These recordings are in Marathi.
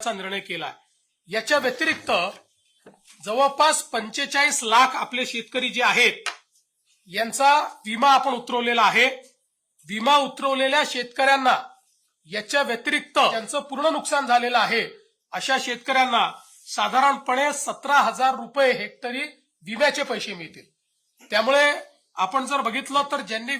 चा निर्णय केला याच्या व्यतिरिक्त जवळपास पंचेचाळीस लाख आपले शेतकरी जे आहेत यांचा विमा आपण उतरवलेला आहे. विमा उतरवलेल्या शेतकऱ्यांना याच्या व्यतिरिक्त त्यांचं पूर्ण नुकसान झालेलं आहे. अशा शेतकऱ्यांना साधारणपणे सतरा हजार रुपये हेक्टरी विम्याचे पैसे मिळतील. त्यामुळे आपण जर बघितलं तर ज्यांनी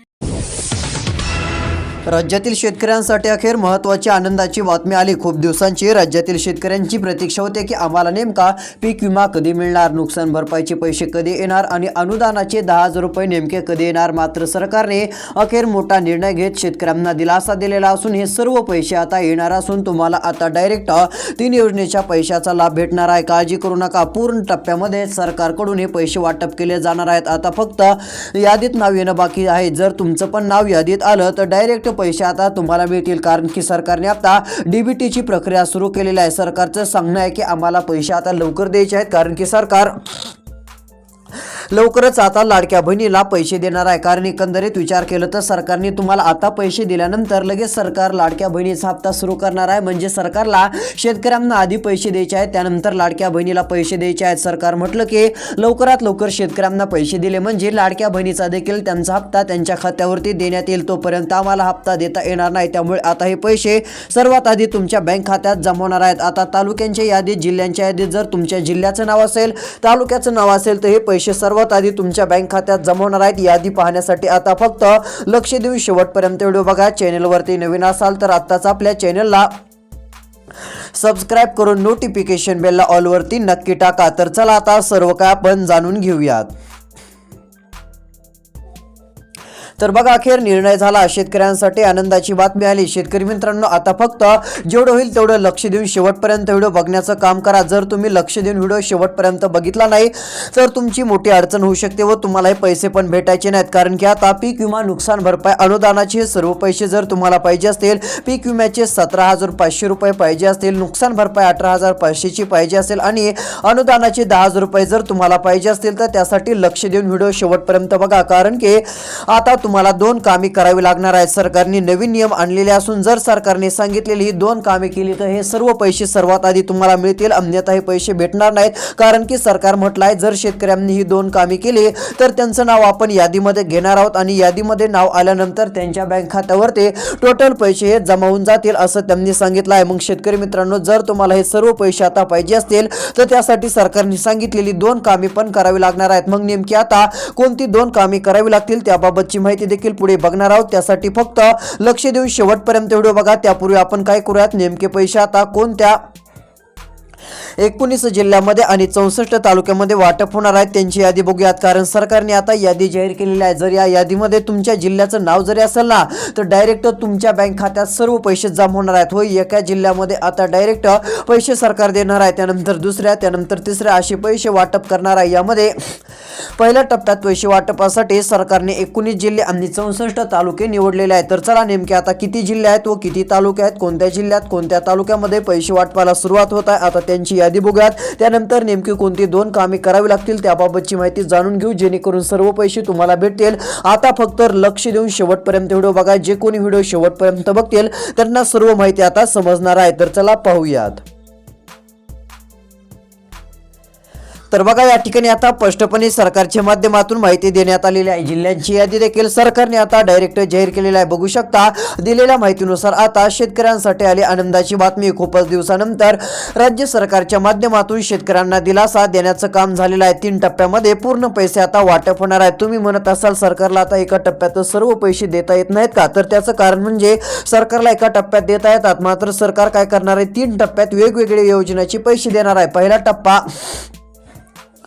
राज्यातील शेतकऱ्यांसाठी अखेर महत्त्वाची आनंदाची बातमी आली. खूप दिवसांची राज्यातील शेतकऱ्यांची प्रतीक्षा होते की आम्हाला नेमका पीक विमा कधी मिळणार? नुकसान भरपाईचे पैसे कधी येणार? आणि अनुदानाचे दहा हजार रुपये नेमके कधी येणार? मात्र सरकारने अखेर मोठा निर्णय घेत शेतकऱ्यांना दिलासा दिलेला असून हे सर्व पैसे आता येणार असून तुम्हाला आता डायरेक्ट तीन योजनेच्या पैशाचा लाभ भेटणार आहे. काळजी करू नका. पूर्ण टप्प्यामध्ये सरकारकडून हे पैसे वाटप केले जाणार आहेत. आता फक्त यादीत नाव येणं बाकी आहे. जर तुमचं पण नाव यादीत आलं तर डायरेक्ट पैसे आता तुम्हाला मिळतील कारण की सरकारने आता डीबीटीची प्रक्रिया सुरू केलेली आहे. सरकारचं सांगणं आहे की आम्हाला पैसे आता लवकर द्यायचे आहेत कारण की सरकार लवकरच आता लाडक्या बहिणीला पैसे देणार आहे. कारण एकंदरीत विचार केलं तर सरकारने तुम्हाला आता पैसे दिल्यानंतर लगेच सरकार लाडक्या बहिणीचा हप्ता सुरू करणार आहे. म्हणजे सरकारला शेतकऱ्यांना आधी पैसे द्यायचे आहेत त्यानंतर लाडक्या बहिणीला पैसे द्यायचे आहेत. सरकार म्हटलं की लवकरात लवकर शेतकऱ्यांना पैसे दिले म्हणजे लाडक्या बहिणीचा देखील त्यांचा हप्ता त्यांच्या खात्यावरती देण्यात येईल. तोपर्यंत आम्हाला हप्ता देता येणार नाही. त्यामुळे आता हे पैसे सर्वात आधी तुमच्या बँक खात्यात जमवणार आहेत. आता तालुक्यांच्या यादीत जिल्ह्यांच्या यादीत जर तुमच्या जिल्ह्याचं नाव असेल तालुक्याचं नाव असेल तर हे पैसे सर्व सर्वात आधी तुमच्या बँक खात्यात जमवणार आहेत. यादी पाहण्यासाठी आता फक्त लक्ष देऊन शेवटपर्यंत व्हिडिओ बघा. चॅनेलवरती नवीन असाल तर आत्ताच आपल्या चॅनेलला सबस्क्राईब करून नोटिफिकेशन बेलला ऑलवरती नक्की टाका. तर चला आता सर्व काय आपण जाणून घेऊयात. तर बघा अखेर निर्णय झाला. शेतकऱ्यांसाठी आनंदाची बातमी आली. शेतकरी मित्रांनो आता फक्त जेवढं होईल तेवढं लक्ष देऊन शेवटपर्यंत व्हिडिओ बघण्याचं काम करा. जर तुम्ही लक्ष देऊन व्हिडिओ शेवटपर्यंत बघितला नाही तर तुमची मोठी अडचण होऊ शकते व तुम्हाला हे पैसे पण भेटायचे नाहीत. कारण की आता पीक विमा नुकसान भरपाई अनुदानाचे सर्व पैसे जर तुम्हाला पाहिजे असतील पीक विम्याचे सतरा हजार पाचशे रुपये पाहिजे असतील नुकसान भरपाई अठरा हजार पाचशेची पाहिजे असेल आणि अनुदानाचे दहा हजार रुपये जर तुम्हाला पाहिजे असतील तर त्यासाठी लक्ष देऊन व्हिडिओ शेवटपर्यंत बघा. कारण की आता तुम्हाला दोन कामे करावी लागणार आहेत. सरकारने नवीन नियम आणलेले असून जर सरकारने सांगितलेली ही दोन कामे केली तर हे सर्व पैसे सर्वात आधी तुम्हाला मिळतील. अन्यथा हे पैसे भेटणार नाहीत. कारण की सरकार म्हटलं आहे जर शेतकऱ्यांनी ही दोन कामे केली तर त्यांचं नाव आपण यादीमध्ये घेणार आहोत. आणि यादीमध्ये नाव आल्यानंतर त्यांच्या बँक खात्यावर ते टोटल पैसे हे जमा होऊन जातील असं त्यांनी सांगितलं आहे मग शेतकरी मित्रांनो जर तुम्हाला हे सर्व पैसे आता पाहिजे असतील तर त्यासाठी सरकारने सांगितलेली दोन कामे पण करावी लागणार आहेत. मग नेमकी आता कोणती दोन कामे करावी लागतील त्याबाबतची माहिती देखील पुढे बघणार आहोत. त्यासाठी फक्त लक्ष देऊन शेवटपर्यंत व्हिडिओ बघा. त्यापूर्वी आपण काय करूयात? नेमके पैसे आता कोणत्या एकोणीस जिल्ह्यामध्ये आणि चौसष्ट तालुक्यामध्ये वाटप होणार आहे. त्यांची यादी बघूयात. कारण सरकारने आता यादी जाहीर केलेली आहे. जर या यादीमध्ये तुमच्या जिल्ह्याचं नाव जरी असेल ना तर डायरेक्ट तुमच्या बँक खात्यात सर्व पैसे जमा होणार आहेत. होय एका जिल्ह्यामध्ये आता डायरेक्ट पैसे सरकार देणार आहे. त्यानंतर दुसऱ्या त्यानंतर तिसऱ्या असे पैसे वाटप करणार आहे. यामध्ये पहिल्या टप्प्यात पैसे वाटपासाठी सरकारने एकोणीस जिल्हे आणि चौसष्ट तालुके निवडलेले आहेत. तर चला नेमके आता किती जिल्हे आहेत व किती तालुके आहेत कोणत्या जिल्ह्यात कोणत्या तालुक्यामध्ये पैसे वाटपाला सुरुवात होत आहे. आता त्यांची यादी बघूयात. त्यानंतर नेमकी कोणती दोन कामे करावी लागतील त्याबाबतची माहिती जाणून घेऊ. जेणेकरून सर्व पैसे तुम्हाला भेटतील. आता फक्त लक्ष देऊन शेवटपर्यंत व्हिडिओ बघा. जे कोणी व्हिडिओ शेवटपर्यंत बघतील त्यांना सर्व माहिती आता समजणार आहे. तर चला पाहूयात. तर बघा या ठिकाणी आता स्पष्टपणे सरकारच्या माध्यमातून माहिती देण्यात आलेली आहे. जिल्ह्यांची यादी देखील सरकारने आता डायरेक्ट जाहीर केलेली आहे. बघू शकता दिलेल्या माहितीनुसार आता शेतकऱ्यांसाठी आली आनंदाची बातमी. खूपच दिवसानंतर राज्य सरकारच्या माध्यमातून शेतकऱ्यांना दिलासा देण्याचं काम झालेलं आहे. तीन टप्प्यामध्ये पूर्ण पैसे आता वाटप होणार आहे तुम्ही म्हणत असाल सरकारला आता एका टप्प्यात सर्व पैसे देता येत नाहीत का? तर त्याचं कारण म्हणजे सरकारला एका टप्प्यात देता येतात. मात्र सरकार काय करणार आहे? तीन टप्प्यात वेगवेगळ्या योजनेचे पैसे देणार आहे. पहिला टप्पा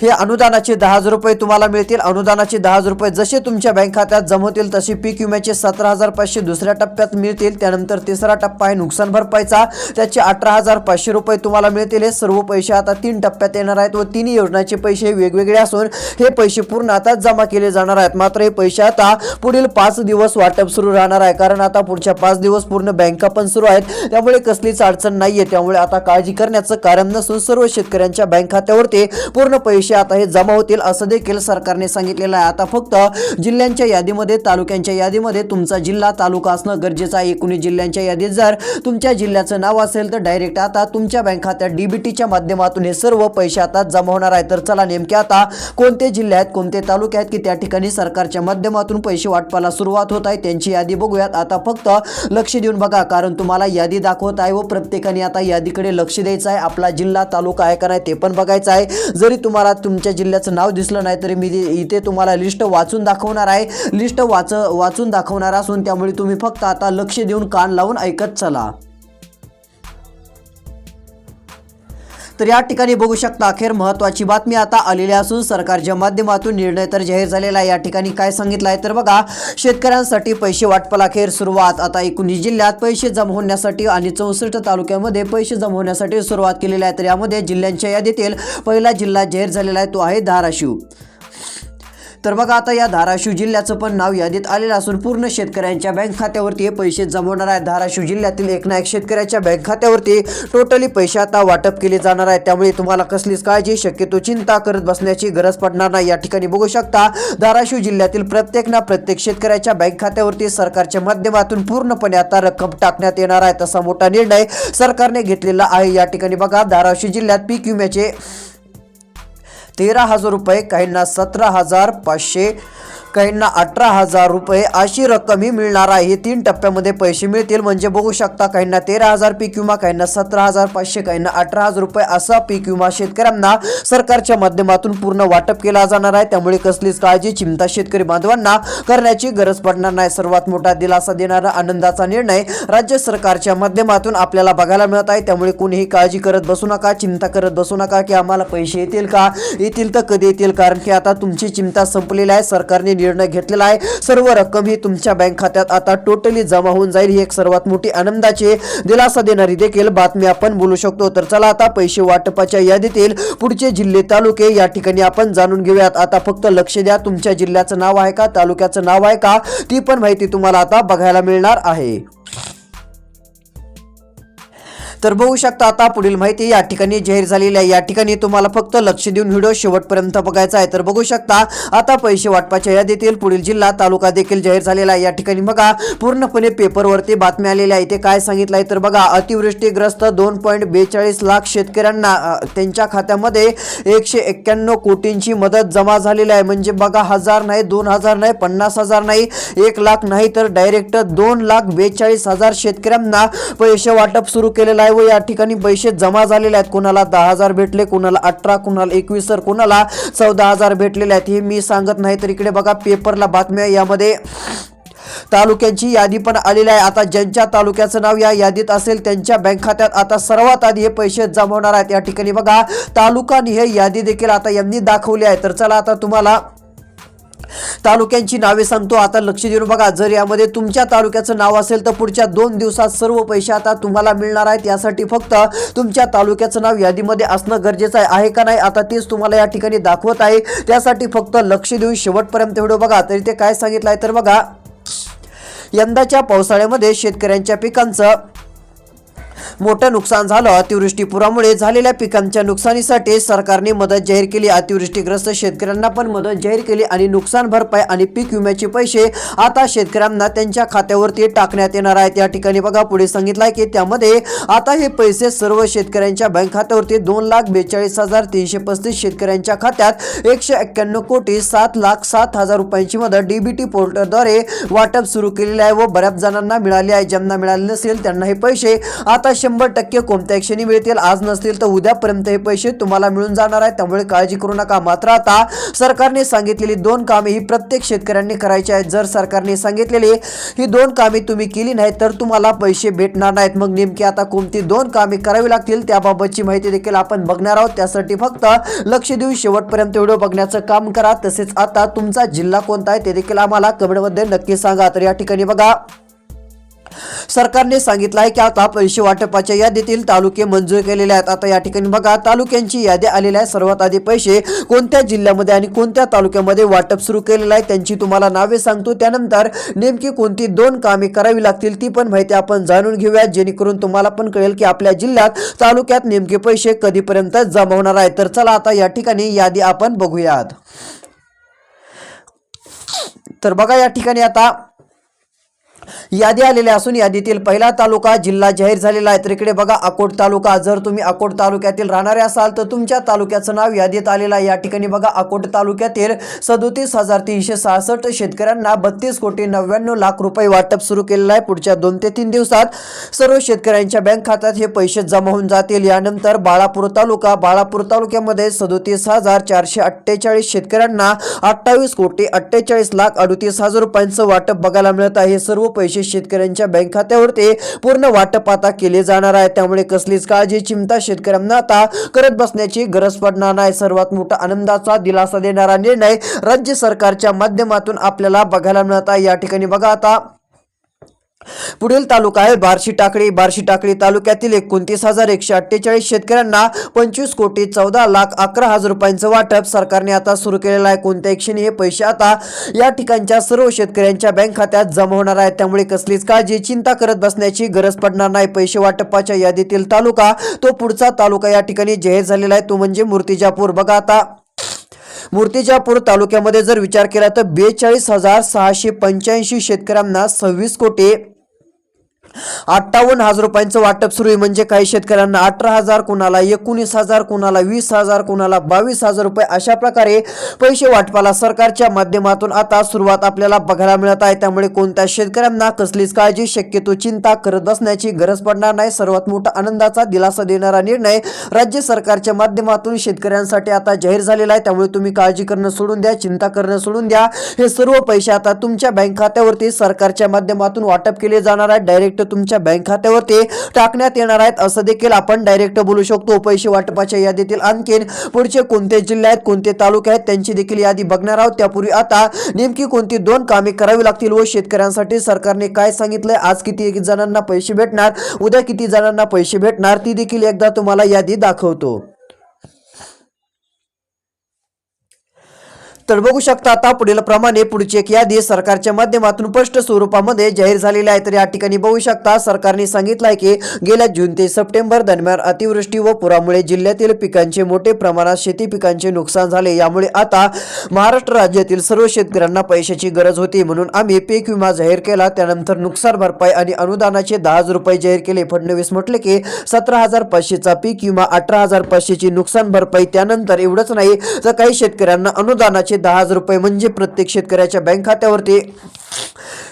हे अनुदानाचे दहा हजार रुपये तुम्हाला मिळतील. अनुदानाचे दहा हजार रुपये जसे तुमच्या बँक खात्यात जमवतील तसे पीक विम्याचे सतरा हजार पाचशे दुसऱ्या टप्प्यात मिळतील. त्यानंतर तिसरा टप्पा आहे नुकसान भरपाईचा. त्याचे अठरा हजार पाचशे रुपये तुम्हाला मिळतील. हे सर्व पैसे आता तीन टप्प्यात येणार आहेत व तिन्ही योजनाचे पैसे वेगवेगळे असून हे पैसे पूर्ण आता जमा केले जाणार आहेत. मात्र हे पैसे आता पुढील पाच दिवस वाटप सुरू राहणार आहे. कारण आता पुढच्या पाच दिवस पूर्ण बँका पण सुरू आहेत. त्यामुळे कसलीच अडचण नाहीये. त्यामुळे आता काळजी करण्याचं कारण नसून सर्व शेतकऱ्यांच्या बँक खात्यावरती पूर्ण पैसे पैसे आता हे जमा होतील असं देखील सरकारने सांगितलेलं आहे. आता फक्त जिल्ह्यांच्या यादीमध्ये तालुक्यांच्या यादीमध्ये तुमचा जिल्हा तालुका असणं गरजेचं आहे. एकोणीस जिल्ह्यांच्या यादीत जर तुमच्या जिल्ह्याचं नाव असेल तर डायरेक्ट आता तुमच्या बँक खात्यात डीबीटीच्या माध्यमातून हे सर्व पैसे आता जमा होणार आहे. तर चला नेमके आता कोणते जिल्हे आहेत कोणते तालुके आहेत की त्या ठिकाणी सरकारच्या माध्यमातून पैसे वाटपाला सुरुवात होत आहे त्यांची यादी बघूयात. आता फक्त लक्ष देऊन बघा कारण तुम्हाला यादी दाखवत आहे व प्रत्येकाने आता यादीकडे लक्ष द्यायचं आहे. आपला जिल्हा तालुका आहे का नाही ते पण बघायचं आहे. जरी तुम्हाला तुमच्या जिल्ह्याचं नाव दिसलं नाही तरी मी इथे तुम्हाला लिस्ट वाचून दाखवणार आहे. लिस्ट वाच वाचून दाखवणार असून त्यामुळे तुम्ही फक्त आता लक्ष देऊन कान लावून ऐकत चला. तर या ठिकाणी बघू शकता अखेर महत्वाची बातमी आता आलेली असून सरकारच्या माध्यमातून निर्णय तर जाहीर झालेला आहे. या ठिकाणी काय सांगितलं आहे तर बघा शेतकऱ्यांसाठी पैसे वाटपाला अखेर सुरुवात. आता एकोणीस जिल्ह्यात पैसे जमा होण्यासाठी आणि चौसष्ट तालुक्यामध्ये पैसे जमा होण्यासाठी सुरुवात केलेली आहे. तर यामध्ये जिल्ह्यांच्या यादीतील पहिला जिल्हा जाहीर झालेला आहे तो आहे धाराशिव. तर बघा आता या धाराशिव जिल्ह्याचं पण नाव यादीत आलेलं असून पूर्ण शेतकऱ्यांच्या बँक खात्यावरती हे पैसे जमवणार आहेत. धाराशिव जिल्ह्यातील एक ना एक शेतकऱ्याच्या बँक खात्यावरती टोटली पैसे आता वाटप केले जाणार आहे त्यामुळे तुम्हाला कसलीच काळजी शक्यतो चिंता करत बसण्याची गरज पडणार नाही. या ठिकाणी बघू शकता धाराशिव जिल्ह्यातील प्रत्येक ना प्रत्येक शेतकऱ्याच्या बँक खात्यावरती सरकारच्या माध्यमातून पूर्णपणे आता रक्कम टाकण्यात येणार आहे. तसा मोठा निर्णय सरकारने घेतलेला आहे. या ठिकाणी बघा धाराशिव जिल्ह्यात पीक विम्याचे तेरा हजार रुपये काहींना सतरा हजार पाचशे काहींना अठरा हजार रुपये अशी रक्कम ही मिळणार आहे. हे तीन टप्प्यामध्ये पैसे मिळतील. म्हणजे बघू शकता काहींना तेरा हजार पीक विमा काहींना सतरा हजार पाचशे काहींना अठरा हजार रुपये असा पीक विमा शेतकऱ्यांना सरकारच्या माध्यमातून पूर्ण वाटप केला जाणार आहे. त्यामुळे कसलीच काळजी चिंता शेतकरी बांधवांना करण्याची गरज पडणार नाही. सर्वात मोठा दिलासा देणारा आनंदाचा निर्णय राज्य सरकारच्या माध्यमातून आपल्याला बघायला मिळत आहे. त्यामुळे कोणीही काळजी करत बसू नका चिंता करत बसू नका की आम्हाला पैसे येतील का? येतील तर कधी येतील? कारण की आता तुमची चिंता संपलेली आहे. सरकारने निर्णय घेतलेला आहे. सर्व रक्कम ही तुमच्या बँक खात्यात आता टोटली जमा होऊन जाईल. ही एक सर्वात मोठी आनंदाची दिलासा देणारी देखील बातमी आपण बोलू शकतो. तर चला आता पैसे वाटपाच्या यादीतील पुढचे जिल्हे तालुके या ठिकाणी आपण जाणून घेऊयात. आता फक्त लक्ष द्या. तुमच्या जिल्ह्याचं नाव आहे का? तालुक्याचं नाव आहे का? ती पण माहिती तुम्हाला आता बघायला मिळणार आहे. तर बघू शकता आता पुढील माहिती या ठिकाणी जाहीर झालेली आहे. या ठिकाणी तुम्हाला फक्त लक्ष देऊन व्हिडिओ शेवटपर्यंत बघायचा आहे. तर बघू शकता आता पैसे वाटपाच्या यादीतील पुढील जिल्हा तालुका देखील जाहीर झालेला आहे. या ठिकाणी बघा पूर्णपणे पेपरवरती बातमी आलेली आहे ते काय सांगितलं आहे तर बघा अतिवृष्टीग्रस्त दोन पॉईंट बेचाळीस लाख शेतकऱ्यांना त्यांच्या खात्यामध्ये एकशे एक्क्याण्णव कोटींची मदत जमा झालेली आहे. म्हणजे बघा हजार नाही दोन हजार नाही पन्नास हजार नाही एक लाख नाही तर डायरेक्ट दोन लाख बेचाळीस हजार शेतकऱ्यांना पैसे वाटप सुरू केलेलं आहे. व या ठिकाणी पैसे जमा झालेले आहेत. कोणाला दहा हजार भेटले कोणाला अठरा कोणाला एकवीस तर कोणाला चौदा हजार भेटलेले आहेत हे मी सांगत नाही. तर इकडे बघा पेपरला बातम्या यामध्ये तालुक्यांची यादी पण आलेली आहे. आता ज्यांच्या तालुक्याचं नाव या यादीत असेल त्यांच्या बँक खात्यात आता सर्वात आधी हे पैसे जमा होणार आहेत. या ठिकाणी बघा तालुका हे यादी देखील आता यांनी दाखवली आहे. तर चला आता तुम्हाला तालुक्यांची नावे सांगतो. आता लक्ष देऊन बघा जर यामध्ये तुमच्या तालुक्याचं नाव असेल तर पुढच्या दोन दिवसात सर्व पैसे आता तुम्हाला मिळणार आहेत. यासाठी फक्त तुमच्या तालुक्याचं नाव यादीमध्ये असणं गरजेचं आहे. का नाही? आता तेच तुम्हाला या ठिकाणी दाखवत आहे. त्यासाठी फक्त लक्ष देऊन शेवटपर्यंत व्हिडिओ बघा. तरी ते काय सांगितलं आहे तर बघा यंदाच्या पावसाळ्यामध्ये शेतकऱ्यांच्या पिकांचं मोठं नुकसान झालं. अतिवृष्टी पुरामुळे झालेल्या पिकांच्या नुकसानीसाठी सरकारने मदत जाहीर केली. अतिवृष्टीग्रस्त शेतकऱ्यांना पण मदत जाहीर केली आणि नुकसान भरपाई आणि पीक विम्याचे पैसे आता शेतकऱ्यांना त्यांच्या खात्यावरती टाकण्यात येणार आहेत. या ठिकाणी बघा पुढे सांगितलं आहे की त्यामध्ये आता हे पैसे सर्व शेतकऱ्यांच्या बँक खात्यावरती दोन लाख बेचाळीस हजार तीनशे पस्तीस शेतकऱ्यांच्या खात्यात. एकशे एक्क्याण्णव कोटी सात लाख सात हजार रुपयांची मदत डीबीटी पोर्टलद्वारे वाटप सुरू केलेले आहे व बऱ्याच जणांना मिळाली आहे. ज्यांना मिळाले नसेल त्यांना हे पैसे आता शंभर टक्के कोणत्या क्षणी मिळतील आज नसतील तर उद्यापर्यंत हे पैसे तुम्हाला मिळून जाणार आहे त्यामुळे काळजी करू नका. मात्र आता सरकारने सांगितलेली दोन कामे ही प्रत्येक शेतकऱ्यांनी करायची आहेत. जर सरकारने सांगितलेली ही दोन कामे तुम्ही केली नाही तर तुम्हाला पैसे भेटणार नाहीत. मग नेमकी आता कोणती दोन कामे करावी लागतील त्याबाबतची माहिती देखील आपण बघणार आहोत. त्यासाठी फक्त लक्ष देऊन शेवटपर्यंत व्हिडिओ बघण्याचं काम करा. तसेच आता तुमचा जिल्हा कोणता आहे ते देखील आम्हाला कमेंटमध्ये नक्की सांगा. तर या ठिकाणी बघा. सरकारने सांगितलं आहे की आता पैसे वाटपाच्या यादीतील तालुके मंजूर केलेले आहेत. आता या ठिकाणी बघा तालुक्यांची यादी आलेली आहे. सर्वात आधी पैसे कोणत्या जिल्ह्यामध्ये आणि कोणत्या तालुक्यामध्ये वाटप सुरू केलेलं आहे त्यांची तुम्हाला नावे सांगतो. त्यानंतर नेमकी कोणती दोन कामे करावी लागतील ती पण माहिती आपण जाणून घेऊया. जेणेकरून तुम्हाला पण कळेल की आपल्या जिल्ह्यात तालुक्यात नेमके पैसे कधीपर्यंत जमा होणार आहेत. तर चला आता या ठिकाणी यादी आपण बघूयात. तर बघा या ठिकाणी आता यादी आलेली असून यादीतील पहिला तालुका जिल्हा जाहीर झालेला आहे. तर इकडे बघा अकोट तालुका. जर तुम्ही अकोट तालुक्यातील राहणारे असाल तर तुमच्या तालुक्याचं नाव यादीत आलेलं आहे. या ठिकाणी बघा अकोट तालुक्यातील सदोतीस हजार तीनशे सहासष्ट शेतकऱ्यांना बत्तीस कोटी नव्याण्णव लाख रुपये वाटप सुरू केलेलं आहे. पुढच्या दोन ते तीन दिवसात सर्व शेतकऱ्यांच्या बँक खात्यात हे पैसे जमा होऊन जातील. यानंतर बाळापूर तालुका बाळापूर तालुक्यामध्ये सदोतीस हजार चारशे अठ्ठेचाळीस शेतकऱ्यांना अठ्ठावीस कोटी अठ्ठेचाळीस लाख अडतीस हजार रुपयांचं वाटप बघायला मिळत आहे. सर्व पैसे शेतकऱ्यांच्या बँक खात्यावरती पूर्ण वाटप आता केले जाणार आहे. त्यामुळे कसलीच काळजी चिंता शेतकऱ्यांना आता करत बसण्याची गरज पडणार नाही. सर्वात मोठा आनंदाचा दिलासा देणारा निर्णय राज्य सरकारच्या माध्यमातून आपल्याला बघायला मिळत आहे. या ठिकाणी बघा आता पुढील तालुका आहे बार्शी टाकळी. बार्शी टाकळी तालुक्यातील एकोणतीस हजार एकशे अठ्ठेचाळीस शेतकऱ्यांना पंचवीस कोटी चौदा लाख अकरा हजार रुपयांचं वाटप सरकारने आता सुरू केलेलं आहे. कोणत्या क्षणी हे पैसे आता या ठिकाणच्या सर्व शेतकऱ्यांच्या बँक खात्यात जमा होणार आहे त्यामुळे कसलीच काळजी चिंता करत बसण्याची गरज पडणार नाही. पैसे वाटपाच्या यादीतील तालुका तो पुढचा तालुका या ठिकाणी जाहीर झालेला आहे. तो म्हणजे मूर्तिजापूर. बघा आता मूर्तिजापूर तालुक्यामध्ये जर विचार केला तर बेचाळीस हजार सहाशे पंच्याऐंशी शेतकऱ्यांना सव्वीस कोटी अठ्ठावन्न हजार रुपयांचं वाटप सुरू आहे. म्हणजे काही शेतकऱ्यांना अठरा हजार कुणाला एकोणीस हजार कुणाला वीस हजार कुणाला बावीस हजार रुपये अशा प्रकारे पैसे वाटपाला सरकारच्या माध्यमातून आता सुरुवात आपल्याला बघायला मिळत आहे. त्यामुळे कोणत्या शेतकऱ्यांना कसलीच काळजी शक्यतो चिंता करत बसण्याची गरज पडणार नाही. सर्वात मोठा आनंदाचा दिलासा देणारा निर्णय राज्य सरकारच्या माध्यमातून शेतकऱ्यांसाठी आता जाहीर झालेला आहे. त्यामुळे तुम्ही काळजी करणं सोडून द्या चिंता करणं सोडून द्या. हे सर्व पैसे आता तुमच्या बँक खात्यावरती सरकारच्या माध्यमातून वाटप केले जाणार आहे. डायरेक्ट तुमच्या बँक खात्यावरती टाकण्यात येणार आहेत. असं देखील आपण डायरेक्ट बोलू शकतो. पैसे वाटपाच्या यादीतील आणखीन पुढचे कोणते जिल्हे आहेत कोणते तालुके आहेत त्यांची देखील यादी बघणार आहोत. त्यापूर्वी आता नेमकी कोणती दोन कामे करावी लागतील व शेतकऱ्यांसाठी सरकारने काय सांगितलंय? आज किती जणांना पैसे भेटणार? उद्या किती जणांना पैसे भेटणार? ती देखील एकदा तुम्हाला यादी दाखवतो. तर बघू शकता आता पुढील प्रमाणे पुढची एक यादी सरकारच्या माध्यमातून स्पष्ट स्वरूपामध्ये जाहीर झालेली आहे. तर या ठिकाणी बघू शकता सरकारने सांगितलं आहे की गेल्या जून ते सप्टेंबर दरम्यान अतिवृष्टी व पुरामुळे जिल्ह्यातील पिकांचे मोठे प्रमाणात शेती पिकांचे नुकसान झाले. यामुळे आता महाराष्ट्र राज्यातील सर्व शेतकऱ्यांना पैशाची गरज होती म्हणून आम्ही पीक विमा जाहीर केला. त्यानंतर नुकसान भरपाई आणि अनुदानाचे दहा हजार रुपये जाहीर केले. फडणवीस म्हटले की सतरा हजार पाचशेचा पीक विमा अठरा हजार पाचशेची नुकसान भरपाई त्यानंतर एवढंच नाही. तर काही शेतकऱ्यांना अनुदानाचे दहा हजार रुपये म्हणजे प्रत्येक शेतकऱ्याच्या बँक खात्यावरती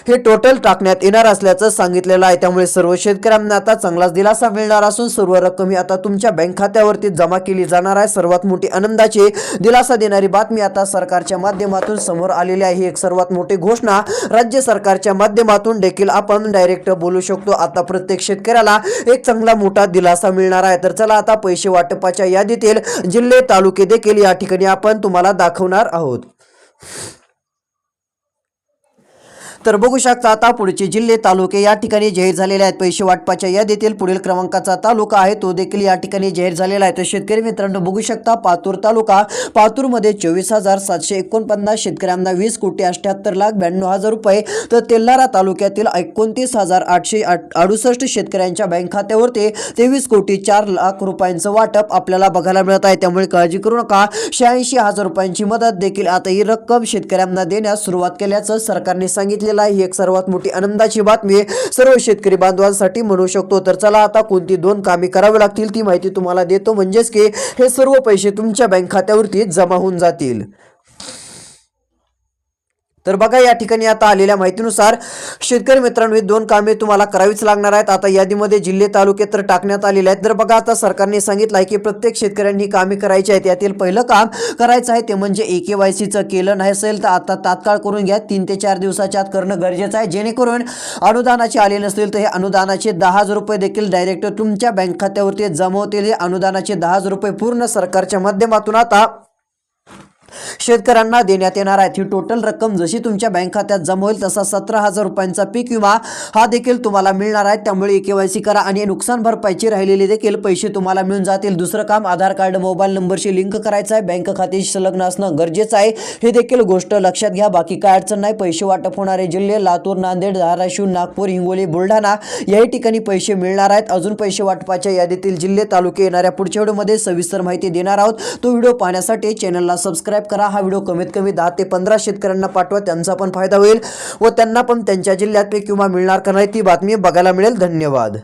हे टोटल टाकण्यात येणार असल्याचं सांगितलेलं आहे. त्यामुळे सर्व शेतकऱ्यांना आता चांगलाच दिलासा मिळणार असून सर्व रक्कम ही आता तुमच्या बँक खात्यावरती जमा केली जाणार आहे. सर्वात मोठी आनंदाची दिलासा देणारी बातमी आता सरकारच्या माध्यमातून समोर आलेली आहे. ही एक सर्वात मोठी घोषणा राज्य सरकारच्या माध्यमातून देखील आपण डायरेक्ट बोलू शकतो. आता प्रत्येक शेतकऱ्याला एक चांगला मोठा दिलासा मिळणार आहे. तर चला आता पैसे वाटपाच्या यादीतील जिल्हे तालुके देखील या ठिकाणी आपण तुम्हाला दाखवणार आहोत. तर बघू शकता आता पुढचे जिल्हे तालुके या ठिकाणी जाहीर झालेले आहेत. पैसे वाटपाच्या यादीतील पुढील क्रमांकाचा तालुका आहे तो देखील या ठिकाणी जाहीर झालेला आहे. तर शेतकरी मित्रांनो बघू शकता पातूर तालुका पातूरमध्ये चोवीस हजार सातशे एकोणपन्नास शेतकऱ्यांना वीस कोटी अठ्याहत्तर लाख ब्याण्णव हजार रुपये तर तेल्लारा तालुक्यातील एकोणतीस हजार आठशे आठ अडुसष्ट शेतकऱ्यांच्या बँक खात्यावरती तेवीस कोटी चार लाख रुपयांचं वाटप आपल्याला बघायला मिळत आहे. त्यामुळे काळजी करू नका. शहाऐंशी हजार रुपयांची मदत देखील आता ही रक्कम शेतकऱ्यांना देण्यास सुरुवात केल्याचं सरकारने सांगितलं आहे ही एक सर्वात मोठी आनंदाची बातमी सर्व शेतकरी बांधवांसाठी म्हणू शकतो तर चला आता कोणती दोन कामे करावी लागतील ती माहिती तुम्हाला देतो. म्हणजेच की हे सर्व पैसे तुमच्या बँक खात्यावरती जमा होऊन जातील. तर बघा या ठिकाणी आता आलेल्या माहितीनुसार शेतकरी मित्रांनो ही दोन कामे तुम्हाला करावीच लागणार आहेत. आता यादीमध्ये जिल्हे तालुके तर टाकण्यात आलेले आहेत. तर बघा आता सरकारने सांगितलं आहे की प्रत्येक शेतकऱ्यांनी ही कामे करायची आहेत. यातील पहिलं काम करायचं आहे ते म्हणजे ए के वाय सीचं केलं नाही असेल तर आता तात्काळ करून घ्या. तीन ते चार दिवसाच्या आत करणं गरजेचं आहे. जेणेकरून अनुदानाचे आले नसतील तर हे अनुदानाचे दहा हजार रुपये देखील डायरेक्ट तुमच्या बँक खात्यावरती जमवतील. हे अनुदानाचे दहा हजार रुपये पूर्ण सरकारच्या माध्यमातून आता शेतकऱ्यांना देण्यात येणार आहे. ही टोटल रक्कम जशी तुमच्या बँक खात्यात जमा होईल तसा सतरा हजार रुपयांचा पीक विमा हा देखील तुम्हाला मिळणार आहे. त्यामुळे केवायसी करा आणि नुकसान भरपाईची राहिलेले देखील पैसे तुम्हाला मिळून जातील. दुसरं काम आधार कार्ड मोबाईल नंबरशी लिंक करायचं आहे. बँक खात्याशी संलग्न असणं गरजेचं आहे. हे देखील गोष्ट लक्षात घ्या. बाकी काय अडचण नाही. पैसे वाटप होणारे जिल्हे लातूर नांदेड धाराशिव नागपूर हिंगोली बुलढाणा याही ठिकाणी पैसे मिळणार आहेत. अजून पैसे वाटपाच्या यादीतील जिल्हे तालुके येणाऱ्या पुढच्या व्हिडिओमध्ये सविस्तर माहिती देणार आहोत. तो व्हिडिओ पाहण्यासाठी चॅनलला सबस्क्राईब करा. हा व्हिडिओ कमीत कमी दहा ते पंधरा शेतकऱ्यांना पाठवा. त्यांचा पण फायदा होईल व त्यांना पण त्यांच्या जिल्ह्यात किंवा मिळणार का नाही ती बातमी बघायला मिळेल. धन्यवाद.